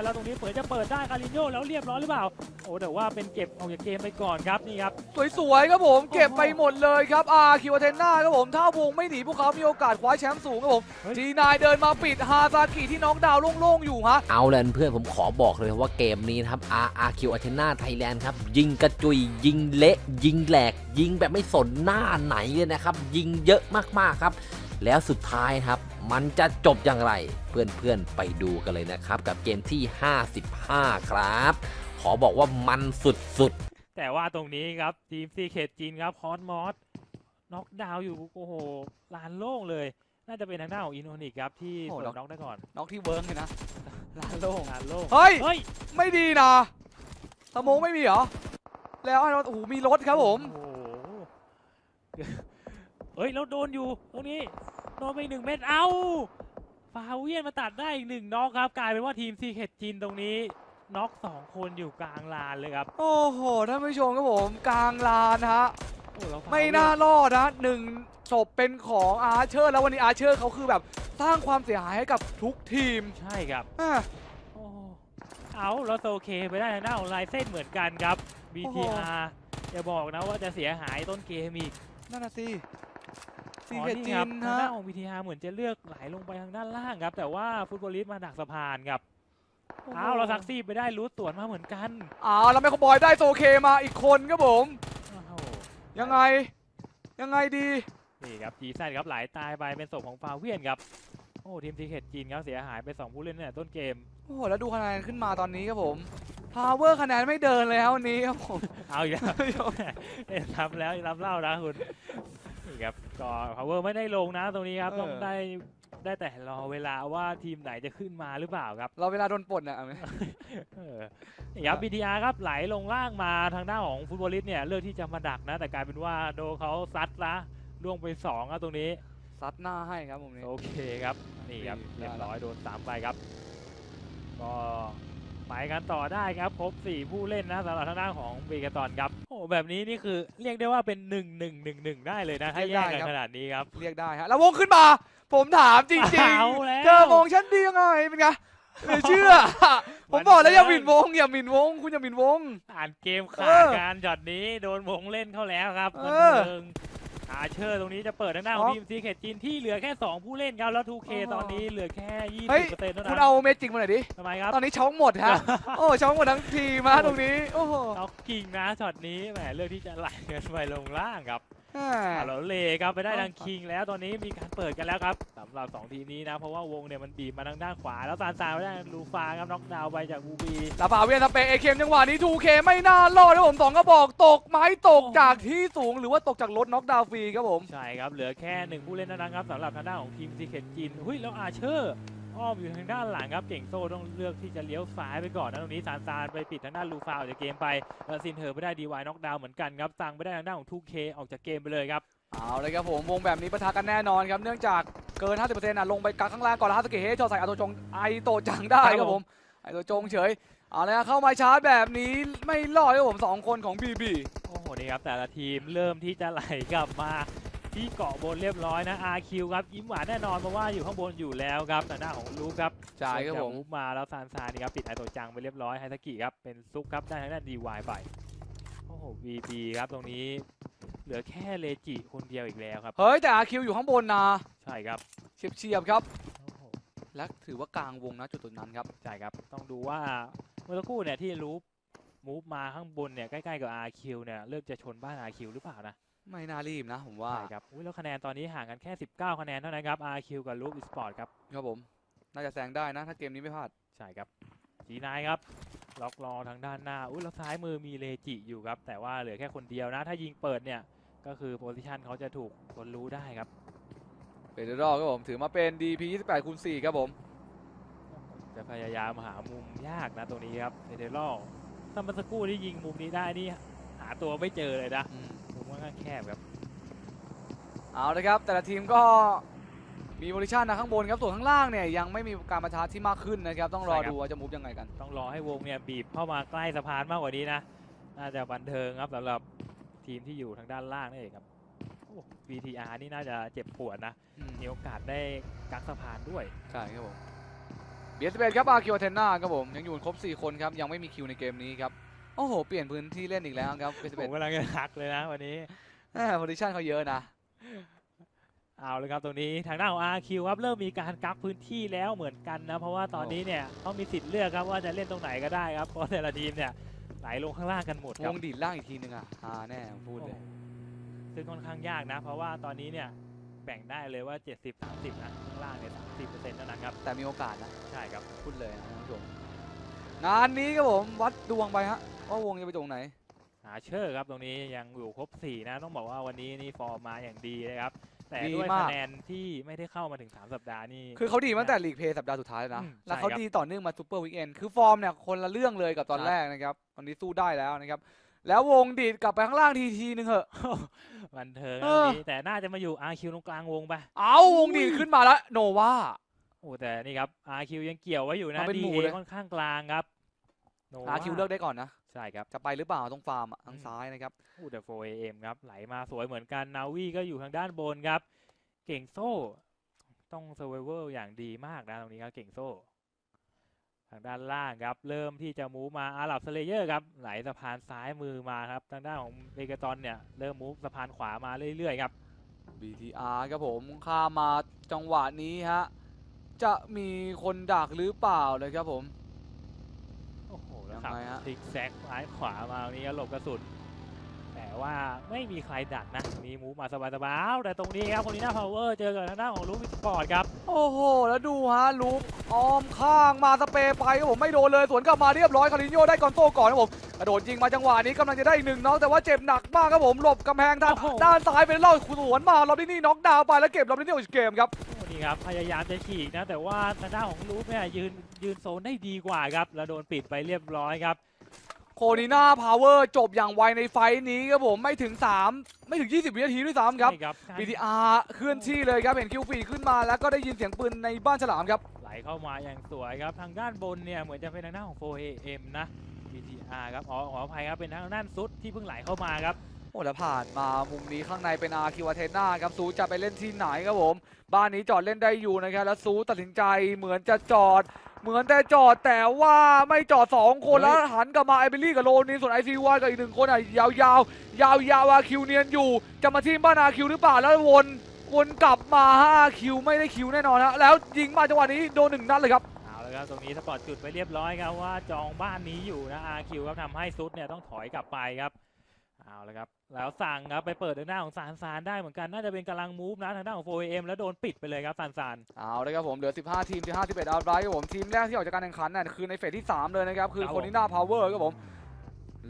นะแล้วตรงนี้เปิดจะเปิดได้คารินโยแล้วเรียบร้อยหรือเปล่า โอ้แต่ว่าเป็นเก็บออกจากเกมไปก่อนครับนี่ครับ สวยๆครับผมเก็บไปหมดเลยครับอาคิวเทนนาครับผมถ้าวงไม่หนีพวกเขามีโอกาสคว้าแชมป์สูงครับผมเฮ้ยจีนายเดินมาปิดฮาซากิที่น็อกดาวน์โล่งๆอยู่ฮะเอาเลยเพื่อนผมขอบอกเลยว่าเกมนี้นะครับ RRQ Athena Thailand ครับยิงกระจุยยิงเละยิงแหลก ยิงแบบไม่สนหน้าไหนเลยนะครับยิงเยอะมากๆครับ แล้วสุดท้ายครับ มันจะจบอย่างไร เพื่อนๆไปดูกันเลยนะครับ กับเกมที่ 55 ครับ ขอบอกว่ามันสุดๆ แต่ว่าตรงนี้ครับทีมซีเคจีนครับคอนมอสน็อกดาวน์อยู่โอ้โหลานโล่งเลย น่าจะเป็นทางหน้าของอินโนนิกครับที่โอ้เปิดน็อกน็อกได้ก่อนน็อกที่เวิร์กเลยนะลานโล่งลานโล่งเฮ้ย เฮ้ยไม่ดีนะสโมองไม่มีเหรอ แล้วไอ้รถโอ้โหมีรถครับผม โอ้โห เฮ้ยแล้วโดนอยู่ตรงนี้โดนไปอีกหนึ่งเม็ดเอ้าฟาเวียนมาตัดได้อีกหนึ่งน็อกครับ กลายเป็นว่าทีมซีเคจีนตรงนี้น็อกสองคนอยู่กลางลานเลยครับ โอ้โหท่านผู้ชมครับผมกลางลานฮะโอ้แล้วฟไม่เวียน่ารอดนะหนึ่งศพเป็นของอาร์เชอร์ แล้ววันนี้อาร์เชอร์เขาคือแบบสร้างความเสียหายให้กับทุกทีมใช่ครับ อะ โอ้เอาแล้วโซเคไปได้ทางหน้าของลายเส้นเหมือนกันครับ BTR อย่าบอกนะว่าจะเสียหายต้นเกมอีกนั่นน่ะสิ ซีอ๋อเกนี่จิครับนทางฮะหน้าของ BTR เหมือนจะเลือกไหลลงไปทางด้านล่างครับ แต่ว่าฟุตบอลลิสต์มาดักสะพานครับเอาเราซักซี่ไปได้รูทสวนมาเหมือนกันอ้าวแล้วแมคคบอยได้โซเคมาอีกคนครับผมโอ้โหยังไงยังไงดีนี่ครับจีซันครับไหลตายไปเป็นศพของฟาเวียนครับโอ้ทีมทีเคทจีนครับเสียหายไป2ผู้เล่นเนี่ยต้นเกมโอ้โหแล้วดูคะแนนขึ้นมาตอนนี้ครับผมพาวเวอร์คะแนนไม่เดินเลยครับวันนี้ครับผม เอาอีกแล้วเอ้ยรับแล้วรับเล่านะคุณนี่ ครับก็ power ไม่ได้ลงนะตรงนี้ครับเออ ต้องได้ได้แต่รอเวลาว่าทีมไหนจะขึ้นมาหรือเปล่าครับเราเวลาโดนปลดนะเอาไหม เออนี่ครับ BTR ครับไหลลงล่างมาทางด้านของฟุตบอลลิสต์เนี่ยเลือกที่จะมาดักนะ แต่กลายเป็นว่าโดนเขาซัดละล่วงไปสองครับตรงนี้ ซัดหน้าให้ครับผมนี่ โอเคครับ นี่ครับได้เรียบแล้วร้อยโดนสามไปครับ ก็ ไปกันต่อได้ครับครบสี่ผู้เล่นนะสำหรับทางด้านของเบเกตอนครับโอ้แบบนี้นี่คือเรียกได้ว่าเป็นหนึ่งหนึ่งหนึ่งหนึ่งได้เลยนะถ้าแยกกันขนาดนี้ครับเรียกได้ฮะแล้ววงขึ้นมา ผมถามจริงเอาแล้วๆเจอวงชั้นดียังไงเป็นไงเหลือเชื่อ ผมบอกแล้วอย่าหมิ่นวง อย่าหมิ่นวง คุณอย่าหมิ่นวง อ่านเกมเอขาอดการจอดนี้โดนวงเล่นเข้าแล้วครับเอบัน อเทิงอาเชอร์ตรงนี้จะเปิดทางด้านของอ๋อทีมซีเคจีนที่เหลือแค่ 2 ผู้เล่นครับแล้ว 2K อ๋อตอนนี้เหลือแค่เฮ้ย20%เท่าคุณนั้นเอาเมจิกมาหน่อยดิ ทำไมครับตอนนี้ช็อกหมดฮะ โอ้ช็อกหมดทั้งทีมฮะตรงนี้ โอ้โหเอากิ่งนะช็อตนี้แหมเลือกที่จะไหลกันไปลงล่างครับ แม่อ่าแล้วเลครับไปได้เอาทางคิงแล้วตอนนี้มีการเปิดกันแล้วครับสำหรับสองทีมนี้นะเพราะว่าวงเนี่ยมันบีบมาทางด้านขวา แล้วซานซานไปได้ลูฟาครับน็อกดาวน์ไปจากบูบี ลาฟาเวียนสเปย์เอเคมจังหวะนี้ 2K ไม่น่ารอดครับผมสองกระบอกตกไม้ตกจากที่สูงหรือว่าตกจากรถน็อกดาวน์ฟรีครับผม ใช่ครับ เหลือแค่หนึ่งผู้เล่นเท่านั้นครับสำหรับทางด้านของทีมซีเคทจีนหุ้ย แล้วอาเชอร์ อ้อมอยู่ทางด้านหลังครับเก่งโซ่ต้องเลือกที่จะเลี้ยวซ้ายไปก่อนนะตรงนี้ซานซานไปปิดทางด้านลูฟาออกจากเกมไปแล้วซินเธอไปได้ดีวายน็อกดาวน์เหมือนกันครับตังไปได้ทางด้านของ 2K ออกจากเกมไปเลยครับเอาเลยครับผมวงแบบนี้ปะทะกันแน่นอนครับเนื่องจากเกิน 50%อะลงไปกักข้างล่างก่อนแล้วฮาสเกะเฮชอใส่อาโตจงไอโตจังได้ครับผมไอโตจงเฉยเอาเลยครับเข้ามาชาร์จแบบนี้ไม่รอดครับผมสองคนของบีบีโอ้โหนี่ครับแต่ละทีมเริ่มที่จะไหลกลับมา ที่เกาะบนเรียบร้อยนะ RQ ครับยิ้มหวานแน่นอนเพราะว่าอยู่ข้างบนอยู่แล้วครับแต่หน้าของลูกครับใช่ครับผมจากมุกมาแล้วซานซานนี่ครับปิดไอโตจังไปเรียบร้อยไฮสกิครับเป็นซุกครับได้ทางด้าน DY ไปโอ้โห VP ครับตรงนี้เหลือแค่เลจิคนเดียวอีกแล้วครับเฮ้ยแต่อาคิวอยู่ข้างบนนะใช่ครับเฉียบเฉียบๆครับโอ้โหและถือว่ากลางวงนะจุดตรงนั้นครับใช่ครับต้องดูว่าเมื่อสักครู่เนี่ยที่รูปมูฟมาข้างบนเนี่ยใกล้ๆกับ RQ เนี่ยเริ่มจะชนบ้าน RQ หรือเปล่านะ ไม่น่ารีบนะผมว่าใช่ครับอุ๊ยแล้วคะแนนตอนนี้ห่างกันแค่ 19 คะแนนเท่านั้นครับ RQ กับลูกอีสปอร์ตครับ ครับผม น่าจะแซงได้นะ ถ้าเกมนี้ไม่พลาด ใช่ครับจีนายครับ ล็อกรอทางด้านหน้า อุ้ยแล้วซ้ายมือมีเลจิอยู่ครับ แต่ว่าเหลือแค่คนเดียวนะ ถ้ายิงเปิดเนี่ย ก็คือโพซิชันเขาจะถูกคนรู้ได้ครับเฟเดรอลครับผม ถือมาเป็น DP 28คูณ4ครับผม จะพยายามหามุมยากนะตรงนี้ครับเฟเดรอลถ้าเมันสักครู่ที่ยิงมุมนี้ได้นี่หาตัวไม่เจอเลยนะมุมค่ อนข้างแคบครับ เอาเลยครับ แต่ละทีมก็มีโพซิชันนะข้างบนครับส่วนข้างล่างเนี่ยยังไม่มีการประทะที่มากขึ้นนะครับ ต้องรอใช่ครับ ดูว่าจะมูฟยังไงกัน ต้องรอให้วงเนี่ยบีบเข้ามาใกล้สะพานมากกว่านี้นะน่าจะบันเทิงครับสำหรับทีมที่อยู่ทางด้านล่างนั่นเองครับโอ้ VTR นี่น่าจะเจ็บปวดนะ มีโอกาสได้กักสะพานด้วย ใช่ครับผมเบียสเบครับอาคิวเทนนาครับผม ยังอยู่ครบ 4 คนครับ ยังไม่มีคิวในเกมนี้ครับโอ้โห เปลี่ยนพื้นที่เล่นอีกแล้วครับเบียสผเบมกำลังจะทักเลยนะวันนี้ โพซิชันเขาเยอะนะ เอาเลยครับตรงนี้ทางด้านของ RQ ครับเริ่มมีการกักพื้นที่แล้วเหมือนกันนะ เพราะว่าตอนนี้เนี่ยเขามีสิทธิ์เลือกครับว่าจะเล่นตรงไหนก็ได้ครับเพราะแต่ละทีมเนี่ยไหลลงข้างล่างกันหมดควรับงดีดล่างอีกทีนึงอะฮาแน่ผมพูดเลย ซึ่งค่อนข้างยากนะ เพราะว่าตอนนี้เนี่ยแบ่งได้เลยว่า 70 30นะข้างล่างเนี่ย30%เท่านั้นครับแต่มีโอกาสนะ ใช่ครับ พูดเลยนะท่านผู้ชมงานนี้ครับผมวัดดวงไปฮะ ว่าวงจะไปตรงไหน หาเชอร์ครับตรงนี้ยังอยู่ครบ 4 นะ ต้องบอกว่าวันนี้นี่ฟอร์มมาอย่างดีนะครับ แต่ดีด้วยมาก คะแนนที่ไม่ได้เข้ามาถึง 3 สัปดาห์นี่ คือเขาดีมาตั้งแต่ลีกเพย์สัปดาห์สุดท้ายแล้วนะ อืมแล้วเขาใช่ครับ ดีต่อเนื่องมาซูเปอร์วีคเอนคือฟอร์มเนี่ยคนละเรื่องเลยกับตอนครับแรกนะครับตอนนี้สู้ได้แล้วนะครับ แล้ววงดีดกลับไปข้างล่างทีทีนึงเหอะ บันเทิงเอนะอวันนี้แต่น่าจะมาอยู่ RQ ตรงกลางวงไปเอาวงดีดขึ้นมาแล้วโนวา โอ้แต่นี่ครับ RQ ยังเกี่ยวไว้อยู่นะมาเป็นหมู่ DA เลย ค่อนข้างกลางครับโนอาคิวเลือกได้ก่อนนะ ใช่ครับ จะไปหรือเปล่าตรงฟาร์มอะทางอืมซ้ายนะครับ อู้แต่ 4AM ครับ ไหลมาสวยเหมือนกันนาวีก็อยู่ทางด้านบนครับ เก่งโซ่ ต้องเซอร์ไวเวอร์อย่างดีมากนะตรงนี้ครับเก่งโซ่ ทางด้านล่างครับ เริ่มที่จะมูฟมาอาหรับสเลเยอร์ครับ ไหลสะพานซ้ายมือมาครับ ทางด้านของเบเกตอนเนี่ย เริ่มมูฟสะพานขวามาเรื่อยๆครับ BTR ครับผมข้ามมาจังหวะนี้ฮะ จะมีคนดักหรือเปล่าเลยครับผม โอ้โหแล้ว ยัง ขับไงฮะซิกแซกซ้ายขวามาตรงนี้ก็หลบกระสุน แต่ว่าไม่มีใครดักนะตรงนี้มูฟมาสบายๆอ้าวแต่ตรงนี้ครับคนนี้หน้าพาวเวอร์เจอกับทางด้านของลูฟิสปอร์ตครับ โอ้โห แล้วดูฮะลูกอ้อมข้างมาสเปรย์ไปครับผมไม่โดนเลยสวนกลับมาเรียบร้อยคารินโยได้กอนโซ่ก่อนครับผมกระโดดยิงมาจังหวะนี้กำลังจะได้อีกหนึ่งน็อกแต่ว่าเจ็บหนักมากครับผมหลบกำแพงด้านโอ้โหด้านซ้ายไปเล่าสวนมาลอบดินี่น็อกดาวน์ไปแล้วเก็บลอบดินี่ออกจากเกมครับโอ้ นี่ครับพยายามจะฉีกนะ แต่ว่าทางด้านของลูฟเนี่ยยืนยืนโซนได้ดีกว่าครับ แล้วโดนปิดไปเรียบร้อยครับ โคนิน่าพาวเวอร์จบอย่างไวในไฟท์นี้ครับผมไม่ถึง 3 ไม่ถึง 20 วินาทีด้วยซ้ำครับใช่ครับ BTR เคลื่อนที่เลยครับ เห็นคิวฟีขึ้นมาแล้วก็ได้ยินเสียงปืนในบ้านฉลามครับ ไหลเข้ามาอย่างสวยครับ ทางด้านบนเนี่ยเหมือนจะเป็นทางด้านของ 4AM นะ BTR ครับอ๋อขออภัยครับเป็นทางด้านซุดที่เพิ่งไหลเข้ามาครับ โอ้แล้วผ่านมามุมนี้ข้างในเป็นอาคิวเทน่าครับซูจะไปเล่นที่ไหนครับผม บ้านนี้จอดเล่นได้อยู่นะครับแล้วซูตัดสินใจเหมือนจะจอด เหมือนแต่จอดแต่ว่าไม่จอด 2 คนเฮ้ยแล้วหันกลับมาไอเบลลี่กับโรนีส่วนไอซีวกับอีกหนึ่งคนอะยาวๆยาวๆอาคิวเนียนอยู่ จะมาทีมบ้านอาคิวหรือเปล่าแล้ววนวนกลับมาฮะอาคิวไม่ได้คิวแน่นอนฮะแล้วยิงมาจังหวะนี้โดนหนึ่งนัดเลยครับเอาละครับตรงนี้สปอร์ตจุดไปเรียบร้อยครับว่าจองบ้านนี้อยู่นะ RQ ครับทำให้ซุดเนี่ยต้องถอยกลับไปครับเอาละครับ แล้วสั่งครับไปเปิดทางด้านของซานซานได้เหมือนกันน่าจะเป็นกำลังมูฟนะทางด้านของ 4AM แล้วโดนปิดไปเลยครับซานซานเอาเลยครับผมเหลือ 15 ทีมที่51ดาวไลท์ครับผมทีมแรกที่ออกจากการแข่งขันน่ะคือในเฟสที่ 3 เลยนะครับ คือครับคผมนนี้หน้าพาวเวอร์ครับผม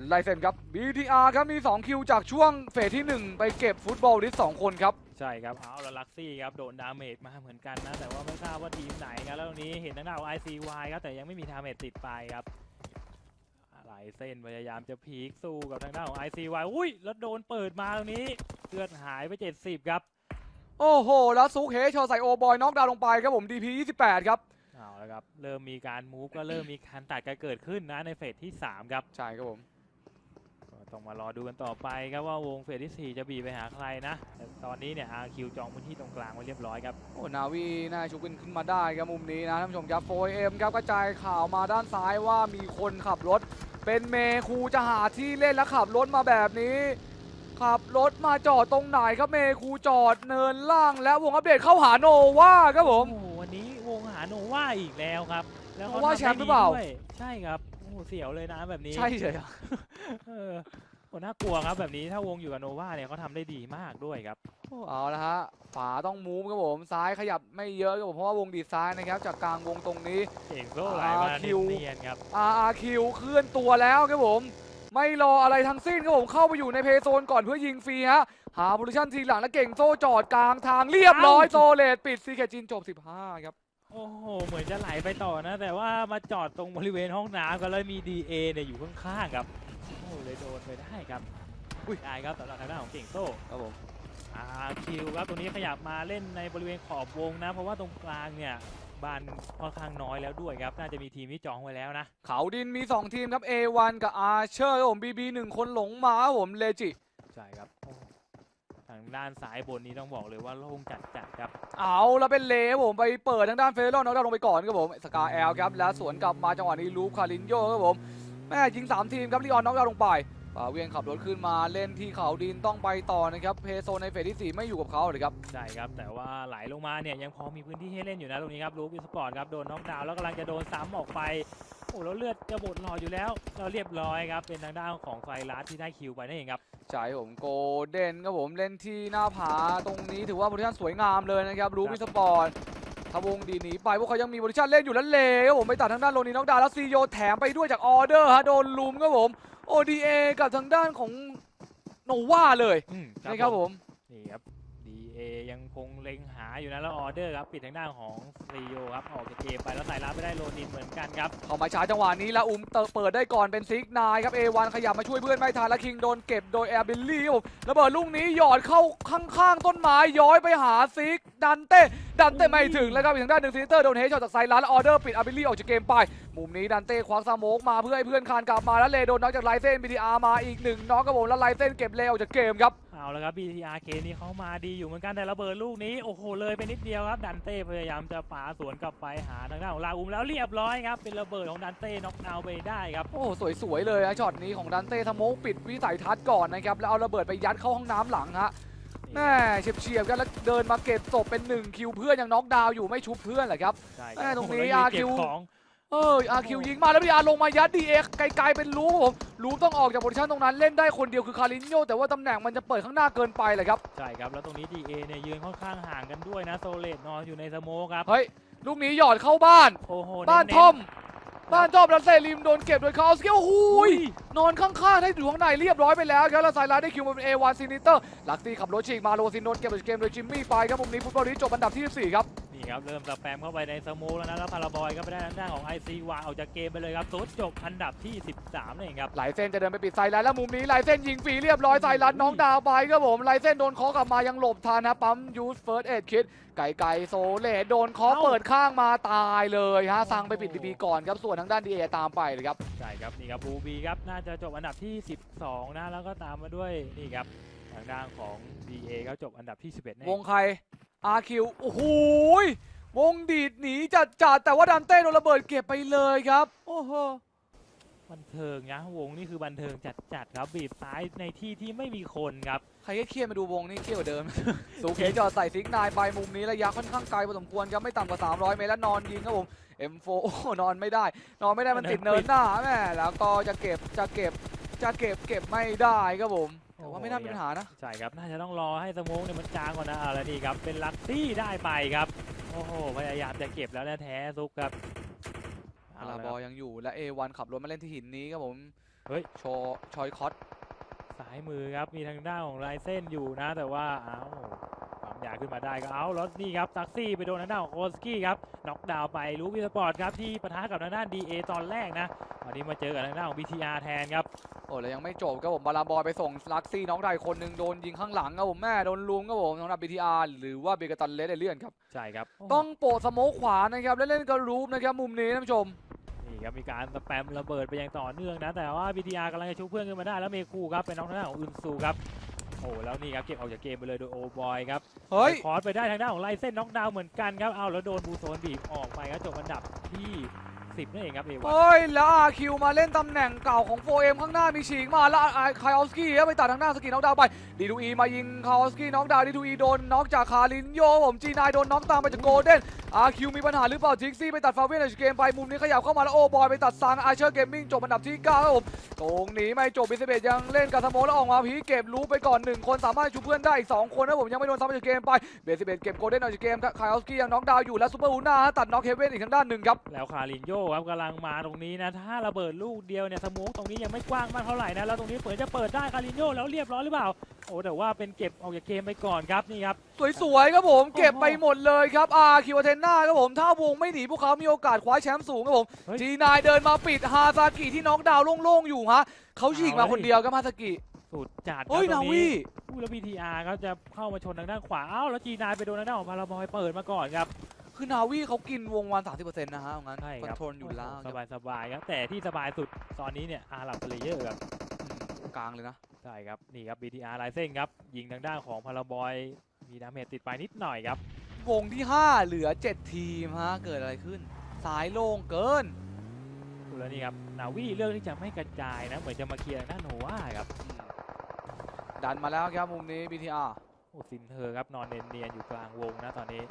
ไลเซนครับ BTR ครับมี 2 คิวจากช่วงเฟสที่ 1 ไปเก็บฟุตบอลลิสสองคนครับ ใช่ครับเอาแล้วลักซี่ครับโดนดาเมจมาเหมือนกันนะ แต่ว่าไม่ทราบว่าทีมไหนครับแล้วตรงนี้เห็นทางด้านของ ICY ครับแต่ยังไม่มีดาเมจติดไปครับอะไร เส้นพยายามจะพีคสู้กับทางด้านของ ICY อุ้ย แล้วโดนเปิดมาตรงนี้เลือดหายไป 70 ครับ โอ้โห แล้วซุกเฮชอใส่โอบอยน็อกดาวน์ลงไปครับผม DP 28 ครับ เอาแล้วครับ เริ่มมีการมูฟก็เริ่มมีการตัดกันเกิดขึ้นนะในเฟสที่ 3 ครับ ใช่ครับผม ก็ต้องมารอดูกันต่อไปครับว่าวงเฟสที่4 จะบีบไปหาใครนะแต่ตอนนี้เนี่ย RQ จองพื้นที่ตรงกลางไว้เรียบร้อยครับ โอ้นาวีน่าชุบกันขึ้นมาได้ครับมุมนี้นะท่านผู้ชมครับโฟเอ็มครับกระจายข่าวมาด้านซ้ายว่ามีคนขับรถ เป็นเมคูจะหาที่เล่นแล้วขับรถมาแบบนี้ ขับรถมาจอดตรงไหนครับเมคูจอดเนินล่างแล้ววงอัปเดตเข้าหาโนวาครับผมโอ้โหวันนี้วงหาโนว่าอีกแล้วครับ แล้วเขาโนวาทำได้แชมป์หรือเปล่าดีด้วยใช่ครับโอ้โหเสียวเลยนะแบบนี้ใช่เลยอะเออโหน่ากลัวครับแบบนี้ถ้าวงอยู่กับโนวาเนี่ยเขาทำได้ดีมากด้วยครับโอ้ เอาละฮะฝาต้องมูฟครับผมซ้ายขยับไม่เยอะครับผมเพราะว่าวงดีดซ้ายนะครับจากกลางวงตรงนี้เก่งโซ่ไหลมา RQ เนียนๆครับ RRQ เคลื่อนตัวแล้วครับผมไม่รออะไรทั้งสิ้นครับผมเข้าไปอยู่ในเพย์โซนก่อนเพื่อยิงฟรีฮะหาโพซิชั่นทีหลังแล้วเก่งโซ่จอดกลางทางเรียบร้อยเอ้าโซเลตปิดซีเคจินจบ 15 ครับโอ้โห เหมือนจะไหลไปต่อนะ แต่ว่ามาจอดตรงบริเวณห้องน้ำกันแล้วมี DA เนี่ยอยู่ข้างๆครับ โอ้เลยโดนไปได้ครับ อุ้ยได้ครับสำหรับทางด้านของเก่งโซ่ครับผม RQ ครับตรงนี้ขยับมาเล่นในบริเวณขอบวงนะ เพราะว่าตรงกลางเนี่ยบานค่อนข้างน้อยแล้วด้วยครับ น่าจะมีทีมที่จองไว้แล้วนะ เขาดินมี 2 ทีมครับ A1 กับ Archer ครับผม BB 1คนหลงมาครับผมเลจิ ใช่ครับโอ้ททางด้านซ้ายบนนี้ต้องบอกเลยว่าโล่งจัดๆครับ เอาแล้วเป็นเลครับผมไปเปิดทางด้านเฟรอนน้องดาวลงไปก่อนครับผมสกาแอลครับ แล้วสวนกลับมาจังหวะนี้ลูฟคารินโยครับผมแม่ยิง 3 ทีมครับลีออนน้องดาวลงไป ป่าเวียงขับรถขึ้นมาเล่นที่เขาดินต้องไปต่อนะครับ เพโซในเฟสที่ 4 ไม่อยู่กับเขาเลยครับ ใช่ครับ แต่ว่าไหลลงมาเนี่ยยังพอมีพื้นที่ให้เล่นอยู่นะตรงนี้ครับรูปอีสปอร์ตครับ โดนน็อกดาวน์แล้วกำลังจะโดนซ้ำออกไป โอ้แล้วเลือดจะหมดหลอดอยู่แล้ว เราเรียบร้อยครับ เป็นทางด้านของไฟลัสที่ได้คิวไปนั่นเองครับใช่ผมโกลเด้นครับผมเล่นที่หน้าผาตรงนี้ถือว่าโพซิชั่นสวยงามเลยนะครับรูบิสปอร์ตทวงดีหนีไปพวกเขายังมีโพซิชั่นเล่นอยู่แล้วเลครับผมไปตัดทางด้านโรนีน็อกดาวน์แล้วซีโยแถมไปด้วยจากออเดอร์ฮะโดนลุมครับผม ODA กับทางด้านของโนวาเลยอืมนะครับผม นี่ครับ DA ยังคงเล็งหาอยู่นะแล้วออเดอร์ครับปิดทางด้านของซีโอครับออกจากเกมไปแล้วใส่รับไม่ได้โรนินเหมือนกันครับเข้ามาช้าจังหวะนี้แล้วอุ้มเตเปิดได้ก่อนเป็นซิกนายครับ A1 ขยับมาช่วยเพื่อนไม่ทันแล้วคิงโดนเก็บโดยแอร์บิลลี่ครับระเบิดลูกนี้หยอดเข้าข้างๆ ต้นไม้ย้อยไปหาซิกดันเต้ดันเต้ไม่ถึงแล้วครับอีกทางด้านหนึ่งซิเตอร์โดนเฮชอตจากไซรัสแล้วออเดอร์ปิดอาร์บิลลี่ออกจากเกมไป มุมนี้ดันเต้คว้างสโมกมาเพื่อให้เพื่อนคานกลับมาแล้วเลโดนน็อกจากไลเซนบีทีอาร์มาอีกหนึ่งน็อกครับผมแล้วไลเซนเก็บเลออกจากเกมครับ เอาละครับ BTRK นี่เขามาดีอยู่เหมือนกันแต่ระเบิดลูกนี้ โอ้โห เลยไปนิดเดียวครับ ดันเต้พยายามจะปาสวนกลับไปหาทางด้านของลาอุมแล้วเรียบร้อยครับ เป็นระเบิดของดันเต้น็อกเอาท์ไปได้ครับ โอ้สวยสวยๆเลยนะช็อตนี้ของดันเต้สโมกปิดวิสัยทัศน์ก่อนนะครับ แล้วเอาระเบิดไปยัดเข้าห้องน้ำหลังฮะแม่เฉียบเฉียบๆกันแล้วเดินมาเก็บศพเป็นหนึ่งคิวเพื่อนยังน็อกดาวน์อยู่ไม่ชุบเพื่อนเหรอครับใช่คแม่บตรงนี้โโหแล้ว RQ เก็บของ เอออาคิวยิงมาแล้วพี่อาร์ลงมายัดดีเอ็กไกลๆเป็นรูผมรูต้องออกจากโพซิชั่นตรงนั้นเล่นได้คนเดียวคือคารินโยแต่ว่าตำแหน่งมันจะเปิดข้างหน้าเกินไปเลยครับ ใช่ครับ แล้วตรงนี้ DA เนี่ยยืนค่อนข้างห่างกันด้วยนะ โซเลตนอนอยู่ในสโมกครับ เฮ้ย ลูกนี้หยอดเข้าบ้าน โอ้โห บ้านเๆทอม บ้านทอมรัสเซลิมโดนเก็บโดยคาสเกียวหูยนอนข้างๆให้อยู่ข้างในเรียบร้อยไปแล้วครับแล้วไซรัสได้คิวมาเป็นเอวานซินิเตอร์ลักซี่ขับรถฉีกมาโลซินโดนเก็บโดยเกมโดยจิมมี่ไปครับมุมนี้ฟุตบอลนี้จบอันดับที่14ครับ นี่ครับ เริ่มสแปมเข้าไปในสโมกแล้วนะแล้วพาราบอยก็ไปได้ทางด้านของ IC วางออกจากเกมไปเลยครับสุดจบอันดับที่ 13นั่นเองครับไหลเส้นจะเดินไปปิดไซรัสแล้วมุมนี้ไหลเส้นยิงฟรีเรียบร้อยไซรัสน้องดาวไปครับผมไหลเส้นโดนเคอกลับมายังหลบทันนะปั๊มยูสเฟิร์สเอ็ดคิดไก่ไก่โซเลดโดนเคอเอ้าเปิดข้างมาตายเลยฮะโอ้โหสั่งไปปิดบีบีก่อนครับส่วนทางด้านดีเอตามไปเลยครับใช่ครับนี่ครับบูบีครับน่าจะจบอันดับที่ 12 นะแล้วก็ตามมาด้วยนี่ครับทางด้านของ DA เขาจบอันดับที่ 11นั่นวเองงใคร อาคิวโอ้โหยวงดีดหนีจัดจัดๆแต่ว่าดันเต้โดนระเบิดเก็บไปเลยครับ โอ้โหบันเทิงนะวงนี่คือบันเทิงจัดๆครับบีบซ้ายในที่ที่ไม่มีคนครับใครเครียดมาดูวงนี่เครียดกว่าเดิม สูเคจอดใส่ซิกนายไปมุมนี้ระยะค่อนข้างไกลพอสมควรครับไม่ต่ำกว่า 300 เมตรแล้วนอนยิงครับผม M4 โอ้โหนอนไม่ได้ นอนไม่ได้มันติดเนินหน้าแม่แล้วก็จะเก็บจะเก็บจะเก็บเก็บไม่ได้ครับผม แต่ว่าไม่น่ามีปัญหานะ ใช่ครับน่าจะต้องรอให้สโมกเนี่ยมันจางก่อนนะเอาแล้วนี่ครับเป็นลักซี่ได้ไปครับโอ้โหพยายามจะเก็บแล้วนะแท้ซุกครับอาเละราครับบอยังอยู่และ A1 ขับรถมาเล่นที่หินนี้ครับผมเฮ้ย โชว์ชอยคอตซ้ายมือครับมีทางด้านของไรเส้นอยู่นะ แต่ว่าเอ้าปั๊มยาขึ้นมาได้ก็เอาแล้วนี่ครับซักซี่ไปโดนทางด้านของโอสกี้ครับน็อกดาวน์ไปลูกวิสปอร์ตครับที่ปะทะกับทางด้าน DA ตอนแรกนะวันนี้มาเจอกับทางด้านของ BTR แทนครับโอ้แล้วยังไม่จบครับผมบาลาบอยไปส่งลักซี่น้องใดคนหนึ่งโดนยิงข้างหลังครับผมแม่โดนลุมครับผมสำหรับ BTR หรือว่าเบกตันเลสเอเลียนครับใช่ครับต้องโปะสโมกขวานะครับและเล่นกระรูปนะครับมุมนี้ท่านผู้ชมนี่ครับมีการสแปมระเบิดไปอย่างต่อเนื่องนะ แต่ว่า BTR กำลังจะชุบเพื่อนขึ้นมาได้แล้วเมคูครับเป็นน้องทางด้านของอุนซูครับโอ้แล้วนี่ครับเก็บออกจากเกมไปเลยโดยโอบอยครับเฮ้ยคอร์สไปได้ทางด้านของไลเส้นน็อกดาวน์เหมือนกันครับเอาแล้วโดนบูโซนบีบออกไปครับจบอันดับที่ 10นั่นเองครับเอวาเฮ้ยแล้วอาคิวมาเล่นตำแหน่งเก่าของโฟเอ็มข้างหน้ามีฉีกมาแล้วคายออสกี้ไปตัดทางหน้าสกีน็อกดาวไปดีดูอีมายิงคายออสกี้น็อกดาวดีดูอีโดนน็อกจากคารินโยผมจีนายโดนน็อกตามไปจากโกลเด้นอาคิวมีปัญหาหรือเปล่าจิกซี่ไปตัดฟาเวียนจากเกมไปมุมนี้ขยับเข้ามาแล้วโอบอยไปตัดซังอาเชอร์เกมมิ่งจบอันดับที่9ครับผมตรงนี้ไม่จบบิสเบตยังเล่นกับสโมแล้วออกมาพีเก็บรู้ไปก่อนหนึ่งคนสามารถชูเพื่อนได้อีกสองคนนะผมยังไม่โดนซ้ำจากเกมไปเบสเบตเก็บโกลเด้นออกจากเกมคายออสกี้ยังน็อกดาวน์อยู่และซูเปอร์อูน่าตัดน็อกเฮเว่นอีกทางด้านหนึ่งครับแล้วคารินโยครับกำลังมาตรงนี้นะถ้าระเบิดลูกเดียวเนี่ยสโมูตรงนี้ยังไม่กว้างมากเท่าไหร่นะแล้วตรงนี้เปิดจะเปิดได้คารินโยแล้วเรียบร้อยหรือเปล่าโอ้แต่ว่าเป็นเก็บออกจากเกมไปก่อนครับนี่ครับสวยๆครับผมโอ้โหเก็บไปหมดเลยครับอาคิวเทนนาครับผมถ้าวงไม่หนีพวกเขามีโอกาสคว้าแชมป์สูงครับผมเฮ้ยจีนายเดินมาปิดฮาซากิที่น็อกดาวน์โล่งๆอยู่ฮะเขาฉีกมาเอาเลยคนเดียวครับฮาซากิสุดจัดครับเฮ้ยตรนางนี้วีอู้แล้ว BTR เขาจะเข้ามาชนทางด้านขวาอ้าวแล้วจีนายไปโดนทางด้านของพาราบอยเปิดมาก่อนครับคือนาวีเขากินวงวัน30%นะฮะเอางั้นใช่คอนครับโทรลอยู่แล้วสบายสบายๆครับแต่ที่สบายสุดตอนนี้เนี่ยอาหรับเพลเยอร์ครับอืมกลางเลยนะใช่ครับนี่ครับ BTR ลายเส้นครับยิงทางด้านของพาราบอยมีดาเมจติดไปนิดหน่อยครับ วงที่ 5 เหลือ 7 ทีมฮะ เกิดอะไรขึ้น สายโล่งเกินดูแล้วนี่ครับ นาวีเลือกที่จะไม่กระจายนะ เหมือนจะมาเคลียร์ทางด้านโนวาครับ ดันมาแล้วครับมุมนี้ BTR โอ้ซินเธอร์ครับนอนเนียนๆอยู่กลางวงนะตอนนี้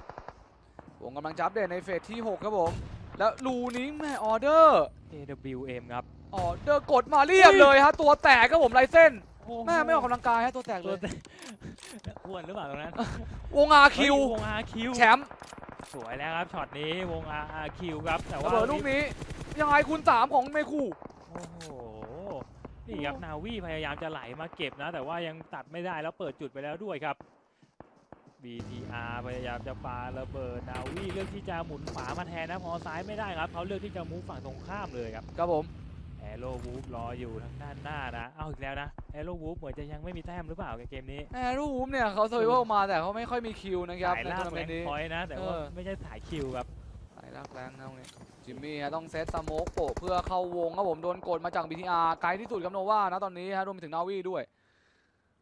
วงกำลังจับเด่นในเฟสที่ 6 ครับผม แล้วลูนี้แม่ออเดอร์ AWM ครับ ออเดอร์กดมาเรียบเลยฮะ ตัวแตกครับผมลายเส้นโอ้โหแม่ไม่ออกกำลังกายฮะตัวแตกเลตัวย แต่อ้วนหรือเปล่าตรงนั้นวงอาคิวเฮ้ยวง RQ แชมป์สวยแล้วครับช็อตนี้วง RQ ครับแต่ระว่าเบิดลูกนี้ยังไงคูณ3ของเมคูโอ้โหนี่ครับนาวีพยายามจะไหลมาเก็บนะ แต่ว่ายังตัดไม่ได้แล้วเปิดจุดไปแล้วด้วยครับ BTR พยายามจะปาระเบิดนาวีเลือกที่จะหมุนขวามาแทนนะพอซ้ายไม่ได้ครับเขาเลือกที่จะมูฟฝั่งตรงข้ามเลยครับ ครับผมแอโร่วูฟรออยู่ทางด้านหน้านะ เอาอีกแล้วนะแอโร่วูฟเหมือนจะยังไม่มีแต้มหรือเปล่าในเกมนี้แอรูวูมเนี่ยเขาเซอร์ไวมาแต่เขาไม่ค่อยมีคิวนะครับสายในล่าทัวงร์นาแรเมนงต์นี้ พอยต์นะ แต่ว่าเออ ไม่ใช่สายคิวครับ สายลักแรงนะตรงนี้จิมมี่ฮะต้องเซตสโมกโปะเพื่อเข้าวงครับผมโดนกดมาจาก BTR ไกลที่สุดครับโนวานะตอนนี้ฮะรวมไปถึงนาวีด้วย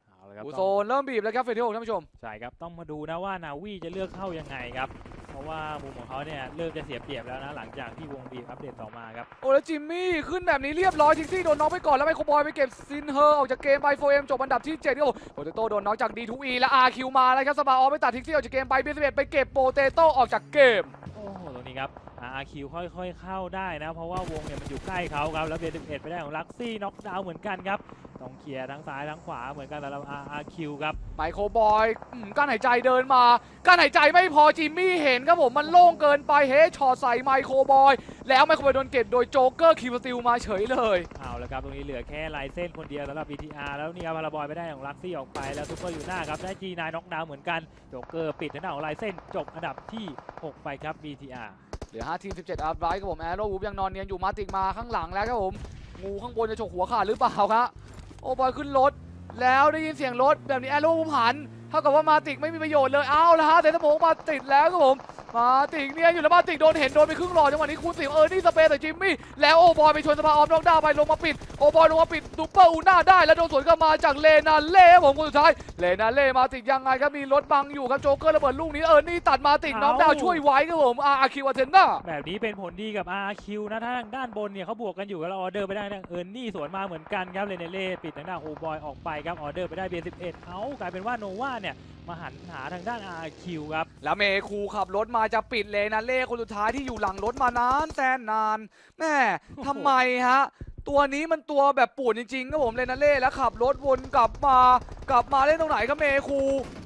เอาละครับอูต้องโซนเริ่มบีบแล้วครับเฟรนที่หกท่านผู้ชม ใช่ครับ ต้องมาดูนะว่านาวีจะเลือกเข้ายังไงครับเพ ราะว่ามุมของเขาเนี่ยเริ่มจะเสียเปรียบแล้วนะหลังจากที่วงบีบอัปเดตต่อมาครับ โอ้แล้วจิมมี่ขึ้นแบบนี้เรียบร้อยทิกซี่โดนน็อกไปก่อนแล้วไมโครบอยไปเก็บซินเฮอร์ออกจากเกมไปโฟเอ็มจบอันดับที่7ครับผมโปเตโต้โดนน็อกจาก D2E และ RQ มาแล้วครับสบาออฟไปตัดทิกซี่ออกจากเกมไปเบสเไปเก็บโปเตโต้ออกจากเกมโอ้โหตรงนี้ครับ RQ ค่อยๆเข้าได้นะ เพราะว่าวงเนี่ยมันอยู่ใกล้เขาครับ แล้วเบน11ไปได้ของลักซี่น็อกดาวน์เหมือนกันครับต้องเคลียร์ทั้งซ้ายทั้งขวาเหมือนกันสำหรับ RQ ครับไมโครบอยอืมกั้นหายใจเดินมากั้นหายใจไม่พอจิมมี่เห็นครับผมมันโล่งเกินไปเฮดช็อตใส่ไมโครบอย แล้วไมโครบอยโดนเก็บโดยโจ๊กเกอร์คิวสติลมาเฉยเลยเอาละครับตรงนี้เหลือแค่ลายเส้นคนเดียวสำหรับ BTR แล้วนี่ครับพาราบอยไปได้ของลักซี่ออกไปแล้วซุปเปอร์อยู่หน้าครับได้ G9 น็อกดาวน์เหมือนกันโจกเกอร์ปิดทางด้านของลายเส้นจบอันดับที่ 6 ไปครับ BTR เห ลือ5ทีม 17 อัพไลท์ครับผมแอโร่วูฟยังนอนเนียนอยู่มาติกมาข้างหลังแล้วครับผมงูข้างบนจะฉกหัวขาดหรือเปล่าครับโอ้บอยขึ้นรถแล้วได้ยินเสียงรถแบบนี้แอโร่วูฟหัน เท่ากับว่ามาติกไม่มีประโยชน์เลยเอาละฮะเซนต์โมงมาติดแล้วครับผม มาติกเนี่ยอยู่แล้วมาติกโดนเห็นโดนไปครึ่งหลอดจังหวะนี้คูณสิบเออร์นี่สเปซแต่จิมมี่แล้วโอบอยไปชนสปาออฟน็อกดาวน์ไปลงมาปิดโอบอยลงมาปิดดูเปอร์อูน่าได้ แล้วโดนสวนกลับมาจากเลนาเล่ครับผมคนสุดท้ายเลนาเล่มาติกยังไงครับมีรถบังอยู่ครับโจ๊กเกอร์ระเบิดลูกนี้เออร์นี่ตัดมาติกน็อกดาวน์ช่วยไว้ครับผมอาร์คิวอาเทนนาแบบนี้เป็นผลดีกับ RQ นะถ้าทางด้านบนเนี่ยเขาบวกกันอยู่แล้วออเดอร์ไปได้ทางเอิร์นนี่สวนมาเหมือนกันครับเลเนเล่ปิดทางด้านโอบอยออกไปครับออเดอร์ไปได้เบียร์11เอากลายเป็นว่าโนวาเนี่ยมาหันหาทางด้าน RQ ครับ แล้วเมคูขับรถมาจะปิดเลนนะเล่คนสุดท้ายที่อยู่หลังรถมานานแสนนานแม่ทำไมฮะ ตัวนี้มันตัวแบบป่วนจริงๆครับผมเลนาเล่แล้วขับรถวนกลับมากลับมาเล่นตรงไหนครับเมคู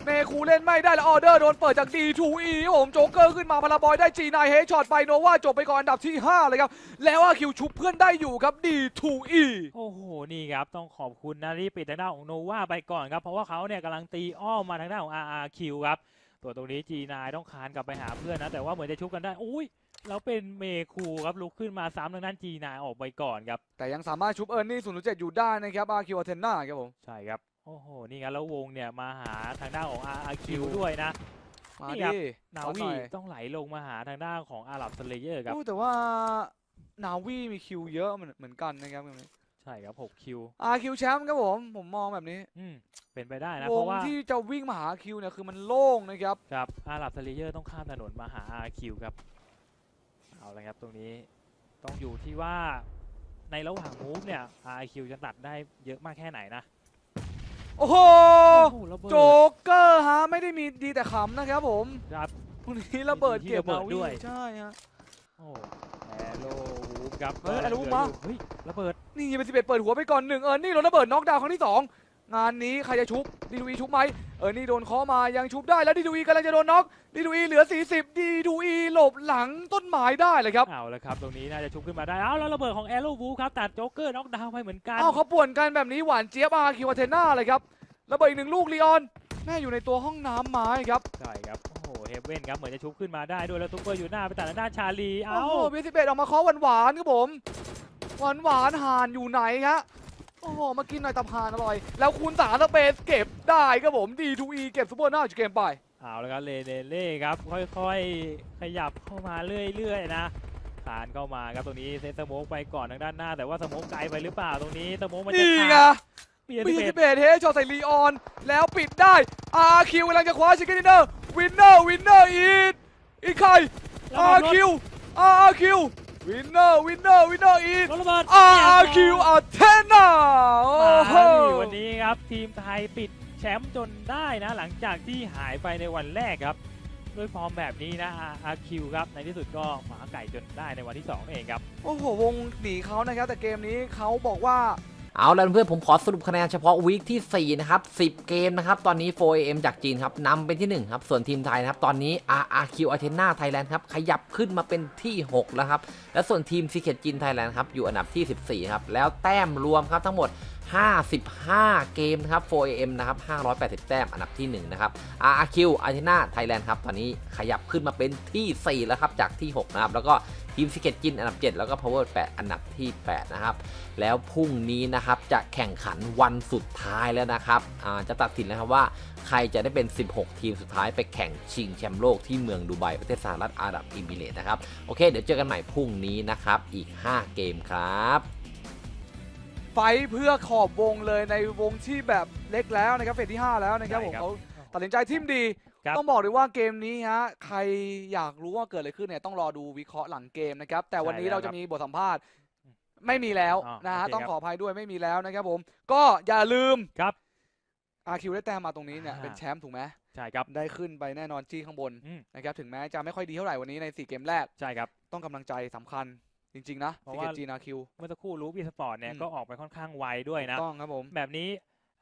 เมคูเล่นไม่ได้แล้วออเดอร์โดนเปิดจาก D2E ครับผมโจ๊กเกอร์ขึ้นมาพาราบอยได้ G9 เฮช็อตไปโนว่าจบไปก่อนอันดับที่ 5 เลยครับ แล้วอาคิวชุบเพื่อนได้อยู่ครับ D2E โอ้โห นี่ครับ ต้องขอบคุณนะที่ปิดทางด้านของโนวาไปก่อนครับ เพราะว่าเขาเนี่ยกำลังตีอ้อมมาทางด้านของ RRQ ครับตัวตรงนี้ G9 ต้องคานกลับไปหาเพื่อนนะ แต่ว่าเหมือนจะชุบกันได้อุ้ย แล้วเป็นเมคูครับลุกขึ้นมาซ้ำทางด้าน G9 ออกไปก่อนครับ แต่ยังสามารถชุบเอิร์นนี่0.7อยู่ได้นะครับอาคิวอาเทนนาครับผม ใช่ครับ โอ้โห นี่ครับแล้ววงเนี่ยมาหาทางด้านของ RRQ ด้วยนะ มานี่ครับดินาขอหวีน่อยต้องไหลลงมาหาทางด้านของอาหรับสเลเยอร์ครับ อู้แต่ว่านาวีมีคิวเยอะเหมือนเหมือนกันนะครับใช่ครับ6คิว อาคิวแชมป์ครับผม ผมมองแบบนี้ อืมเป็นไปได้นะ วเพงราะว่า ที่จะวิ่งมาหาคิวเนี่ยคือมันโล่งนะครับ ครับอาหรับสเลเยอร์ต้องข้ามถนนมาหา RQ ครับ เอาละครับตรงนี้ต้องอยู่ที่ว่าในระหว่างมูฟเนี่ย RQ จะตัดได้เยอะมากแค่ไหนนะ โอ้โห โอ้โหระเบิด โจ๊กเกอร์ฮะไม่ได้มีดีแต่ขำนะครับผมครับตรงนี้ระเบิดมีที่เก็บระเบิดนาด้วยใช่ฮะ โอ้แอโร่วูฟครับเฮ้ยก็ Arrow Wolf เหลืมายู่เฮ้ยระเบิด นี่เป็นสิบเอ็ดเปิดหัวไปก่อนหนึ่งเออนี่โดนระเบิดน็อกดาวน์ครั้งที่สอง งานนี้ใครจะชุบดีดูอีชุบไหมเออนี่โดนเคาะมายังชุบได้แล้วดีดูอีกำลังจะโดนน็อกดีดูอีเหลือ 40ดีดูอีหลบหลังต้นไม้ได้เลยครับเอาละครับตรงนี้น่าจะชุบขึ้นมาได้เอาแล้วระเบิดของแอโร่วูฟครับตัดโจ๊กเกอร์น็อกดาวน์ไปเหมือนกันอ้าวเขาป่วนกันแบบนี้หวานเจี๊ยบอาคิวอาเทน่าเลยครับระเบิดอีกหนึ่งลูกลีออนแม่อยู่ในตัวห้องน้ำไม้ครับใช่ครับโอ้โหเฮเว่นครับเหมือนจะชุบขึ้นมาได้ด้วยแล้วทุกเปอร์อยู่หน้าไปตัดทางด้านชาลีโอ้เอ้าโหเบสิเบตออกมาเคาะหวานๆครับผมหวานหวานๆห่านอยู่ไหนฮะ โอ้โหมากินหน่อยตับห่านอร่อย แล้วคูณสามสเปซเก็บได้ครับผม D2E เก็บซุปเปอร์หน้าจากเกมไปเอาแล้วครับเลเนเล่ครับ ค่อยๆ ขยับเข้ามาเรื่อยๆนะขานเข้ามาครับตรงนี้เซตสโมกไปก่อนทางด้านหน้า แต่ว่าสโมกไกลไปหรือเปล่าตรงนี้สโมกมันจะนี่ไงขาดปียบีสิบสิเอ็ดบเอ็ดเฮช็อตใส่ลีออน แล้วปิดได้อาคิวกำลังจะคว้าชิคเก้นดินเนอร์วินเนอร์วินเนอร์อีทอีกใครอาคิวอาคิว วินเนอร์วินเนอร์วินเนอร์อีทรถระเบิดอาคิวอาเทนาโอ้มาโหที่วันนี้ครับทีมไทยปิดแชมป์จนได้นะ หลังจากที่หายไปในวันแรกครับ ด้วยฟอร์มแบบนี้นะอาคิวครับในที่สุดก็หมาไก่จนได้ในวันที่2เองครับ โอ้โหวงหนีเขานะครับแต่เกมนี้เขาบอกว่า เอาแล้วเพื่อนผมขอสรุปคะแนนเฉพาะวีคที่ 4 นะครับ 10 เกมนะครับ ตอนนี้ 4AM จากจีนครับนำเป็นที่ 1 ครับ ส่วนทีมไทยนะครับ ตอนนี้ RRQ Athena Thailand ครับ ขยับขึ้นมาเป็นที่ 6 แล้วครับ และส่วนทีม c ีเ e t จีนไทยแลนด์ครับ อยู่อันดับที่ 14 ครับ แล้วแต้มรวมครับทั้งหมด 55 เกมนะครับ 4AM นะครับ 580 แต้ม อันดับที่ 1 นะครับ RRQ Athena Thailand ครับ ตอนนี้ขยับขึ้นมาเป็นที่ 4 แล้วครับ จากที่ 6 นะครับ แล้วก็ทีม Secret จีนอันดับ 7 แล้วก็ Power 8 อันดับที่ 8 นะครับ แล้วพรุ่งนี้นะครับ จะแข่งขันวันสุดท้ายแล้วนะครับจะตัดสินแล้วครับว่าใครจะได้เป็น 16 ทีมสุดท้ายไปแข่งชิงแชมป์โลกที่เมืองดูไบประเทศสหรัฐอาหรับอิมิเรตส์นะครับ โอเค เดี๋ยวเจอกันใหม่พรุ่งนี้นะครับ อีก 5 เกมครับ ไฟท์เพื่อขอบวงเลยในวงที่แบบเล็กแล้วนะครับเฟสที่ 5 แล้วนะครับใช่ผมครับ เขาตัดสินใจทิมดี ครับ ต้องบอกเลยว่าเกมนี้ฮะใครอยากรู้ว่าเกิดอะไรขึ้นเนี่ยต้องรอดูวิเคราะห์หลังเกมนะครับแต่วันนี้ใช่แล้เราวจะครับมีบทสัมภาษณ์ไม่มีแล้วอ๋อนะฮะโอเคต้องครับขออภัยด้วยไม่มีแล้วนะครับผมก็อย่าลืมครับอาคิวได้แต้มมาตรงนี้เนี่ยอ่า เป็นแชมป์ถูกไหมใช่ครับได้ขึ้นไปแน่นอนจี้ข้างบนอืมนะครับถึงแม้จะไม่ค่อยดีเท่าไหร่วันนี้ใน4เกมแรก ใช่ครับ ต้องกำลังใจสำคัญ จริงๆนะเพราะสิว่าเกจีนาคิวเมื่อสักครู่รู้พีสปอร์ตเนี่ยอืมก็ออกไปค่อนข้างไวด้วยนะ ต้องครับผม แบบนี้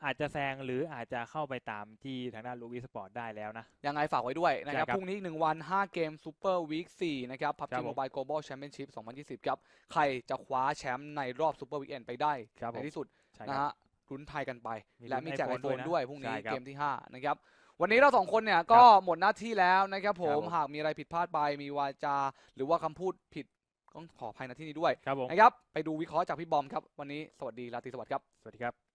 อาจจะแซงหรืออาจจะเข้าไปตามที่ทางด้านลูวีสปอร์ตได้แล้วนะ ยังไงฝากไว้ด้วยนะครับ ใช่ครับพรุ่งนี้อีกหนึ่งวัน 5 เกมซูเปอร์วีค4นะครับครั PUBG บผม Mobile Global Championship 2020 ครับ ใครจะคว้าแชมป์ในรอบซูเปอร์วีคเอนไปได้ ครับผในมที่สุดใช่นะครับ ฮะลุ้นไทยกันไป มีและลุ้นมีแจกไอ iPhone โฟนด้วยนะด้วยพรุ่งนี้ใช่ครับเกมที่ 5 นะครับ วันนี้เราสองคนเนี่ยก็หมดหน้าที่แล้วนะครับผมครับผม หากมีอะไรผิดพลาดไปมีวาจา หรือว่าคำพูดผิด ต้องขออภัยในที่นี้ด้วยครับผมนะครับไปดูวิเคราะห์จากพี่บอมครับวันนี้สวัสดีราตรีสวัสดิ์ครับสวัสดีครับ